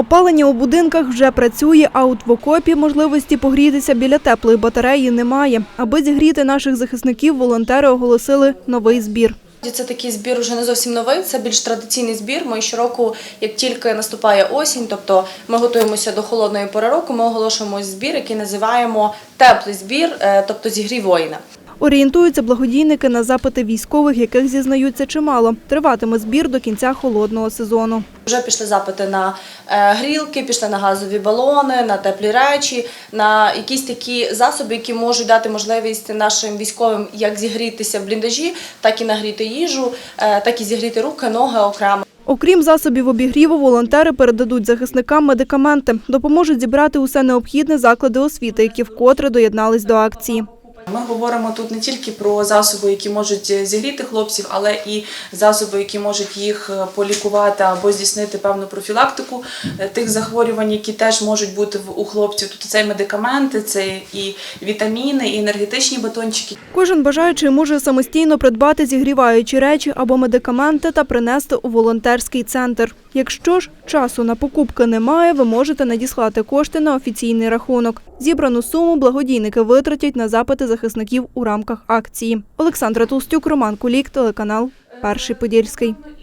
Опалення у будинках вже працює, а от в окопі можливості погрітися біля теплої батареї немає. Аби зігріти наших захисників, волонтери оголосили новий збір. Це такий збір вже не зовсім новий, це більш традиційний збір. Ми щороку, як тільки наступає осінь, тобто ми готуємося до холодної пори року, ми оголошуємо збір, який називаємо теплий збір, е, тобто зігрій воїна. Орієнтуються благодійники на запити військових, яких зізнаються чимало. Триватиме збір до кінця холодного сезону. Вже пішли запити на е, грілки, пішли на газові балони, на теплі речі, на якісь такі засоби, які можуть дати можливість нашим військовим як зігрітися в бліндажі, так і нагріти їжу, е, так і зігріти руки, ноги окремо. Окрім засобів обігріву, волонтери передадуть захисникам медикаменти, допоможуть зібрати усе необхідне заклади освіти, які вкотре доєднались до акції. Ми говоримо тут не тільки про засоби, які можуть е, зігріти хлопців, але і засоби, які можуть їх е, полікувати або здійснити певну профілактику е, тих захворювань, які теж можуть бути у хлопців. Тобто це і медикаменти, це і вітаміни, і енергетичні батончики. Кожен бажаючий може самостійно придбати зігріваючі речі або медикаменти та принести у волонтерський центр. Якщо ж часу на покупки немає, ви можете надіслати кошти на офіційний рахунок. Зібрану суму благодійники витратять на запити захисників у рамках акції. Олександра Толстюк, Роман Кулік, телеканал Перший Подільський.